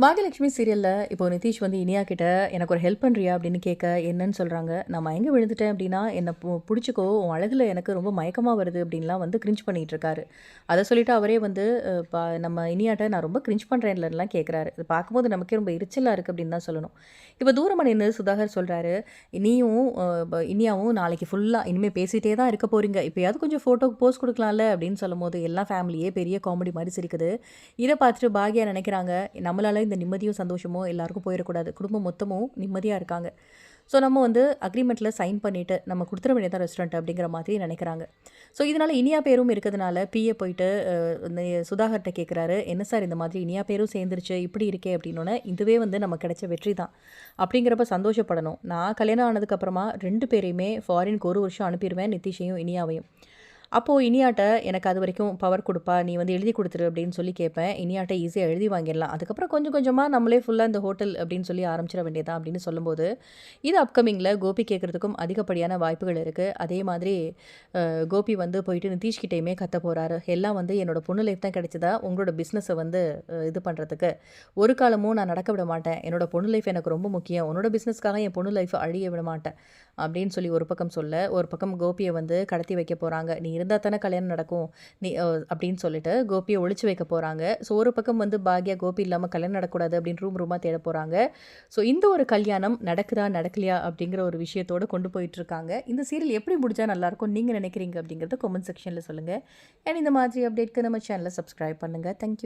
பாகியலட்சுமி சீரியலில் இப்போ நிதிஷ் வந்து இனியா கிட்ட எனக்கு ஒரு ஹெல்ப் பண்ணுறியா அப்படின்னு கேட்க என்னன்னு சொல்கிறாங்க நான் மயங்க விழுந்துட்டேன் அப்படின்னா என்னை பு பிடிச்சிக்கோ. உன் அழகில் எனக்கு ரொம்ப மயக்கமாக வருது அப்படின்லாம் வந்து கிரிஞ்ச் பண்ணிகிட்ருக்காரு அதை சொல்லிட்டு அவரே வந்து பா நம்ம இனியாட்ட நான் ரொம்ப கிரிஞ்ச் பண்ணுறேன்லாம் கேட்குறாரு இது பார்க்கும்போது நமக்கே ரொம்ப எரிச்சலாக இருக்குது அப்படின்னு தான் சொல்லணும். இப்போ தூரமாக நின்று சுதாகர் சொல்கிறாரு நீயும் இனியாவும் நாளைக்கு ஃபுல்லாக இனிமேல் பேசிகிட்டே தான் இருக்க போகிறீங்க இப்போயாவது கொஞ்சம் ஃபோட்டோக்கு போஸ்ட் கொடுக்கலாம்ல? அப்படின்னு சொல்லும்போது எல்லாம் ஃபேமிலியே பெரிய காமெடி மாதிரி சிரிக்குது. இதை பார்த்துட்டு பாகியா நினைக்கிறாங்க நம்மளால இந்த நிம்மதியும் சந்தோஷமும் எல்லாருக்கும் போயிடக்கூடாது. குடும்பம் மொத்தமும் நிம்மதியாக இருக்காங்க. ஸோ நம்ம வந்து அக்ரிமெண்ட்டில் சைன் பண்ணிவிட்டு நம்ம கொடுத்துட வேண்டியதான் ரெஸ்டாரண்ட் அப்படிங்கிற மாதிரி நினைக்கிறாங்க. ஸோ இதனால் இனியா பேரும் இருக்கிறதுனால பிஏ போயிட்டு இந்த சுதாகர்கிட்ட கேட்குறாரு என்ன சார் இந்த மாதிரி இனியா பேரும் சேர்ந்துருச்சு இப்படி இருக்கே அப்படின்னோடனே இதுவே வந்து நம்ம கிடைச்ச வெற்றி தான். அப்படிங்கிறப்ப சந்தோஷப்படணும். நான் கல்யாணம் ஆனதுக்கப்புறமா ரெண்டு பேரையுமே ஃபாரினுக்கு ஒரு வருஷம் அனுப்பிடுவேன் நிதிஷையும் இனியாவையும். அப்போது இனியாட்ட எனக்கு அது வரைக்கும் பவர் கொடுப்பா நீ வந்து எழுதி கொடுத்துரு அப்படின்னு சொல்லி கேட்பேன் இனியாட்ட ஈஸியாக எழுதி வாங்கிடலாம். அதுக்கப்புறம் கொஞ்சம் கொஞ்சமாக நம்மளே ஃபுல்லாக இந்த ஹோட்டல் அப்படின்னு சொல்லி ஆரம்பிச்சிட வேண்டியதான் அப்படின்னு சொல்லும்போது இது அப்கமிங்கில் கோபி கேட்குறதுக்கும் அதிகப்படியான வாய்ப்புகள் இருக்குது அதே மாதிரி கோபி வந்து போயிட்டு நிதிஷ் கிட்டேயுமே கத்த போகிறாரு எல்லாம் வந்து என்னோட பொண்ணு லைஃப் தான் கிடைச்சதா? உங்களோட பிஸ்னஸை வந்து இது பண்ணுறதுக்கு ஒரு காலமும் நான் நடக்க விட மாட்டேன். என்னோட பொண்ணு லைஃப் எனக்கு ரொம்ப முக்கியம். உன்னோட பிஸ்னஸ்க்காக என் பொண்ணு லைஃப் அழிய விட மாட்டேன் அப்படின்னு சொல்லி ஒரு பக்கம் சொல்ல ஒரு பக்கம் கோபியை வந்து கடத்தி வைக்க போகிறாங்க நீ இருந்தால் தானே கல்யாணம் நடக்கும்? நீ அப்படின்னு சொல்லிட்டு கோபியை ஒழிச்சு வைக்க போகிறாங்க ஸோ ஒரு பக்கம் வந்து பாக்யா கோபி இல்லாமல் கல்யாணம் நடக்கூடாது அப்படின்னு ரூம் ரூமாக தேட போகிறாங்க ஸோ இந்த ஒரு கல்யாணம் நடக்குதா நடக்கலையா அப்படிங்கிற ஒரு விஷயத்தோட கொண்டு போயிட்டுருக்காங்க இந்த சீரியல் எப்படி முடிஞ்சால் நல்லாயிருக்கும் நீங்கள் நினைக்கிறீங்க அப்படிங்கிறத கமெண்ட் செக்ஷனில் சொல்லுங்கள் அண்ட் இந்த மாதிரி அப்டேட்க்கு நம்ம சேனலை சப்ஸ்கிரைப் பண்ணுங்கள் தேங்க்யூ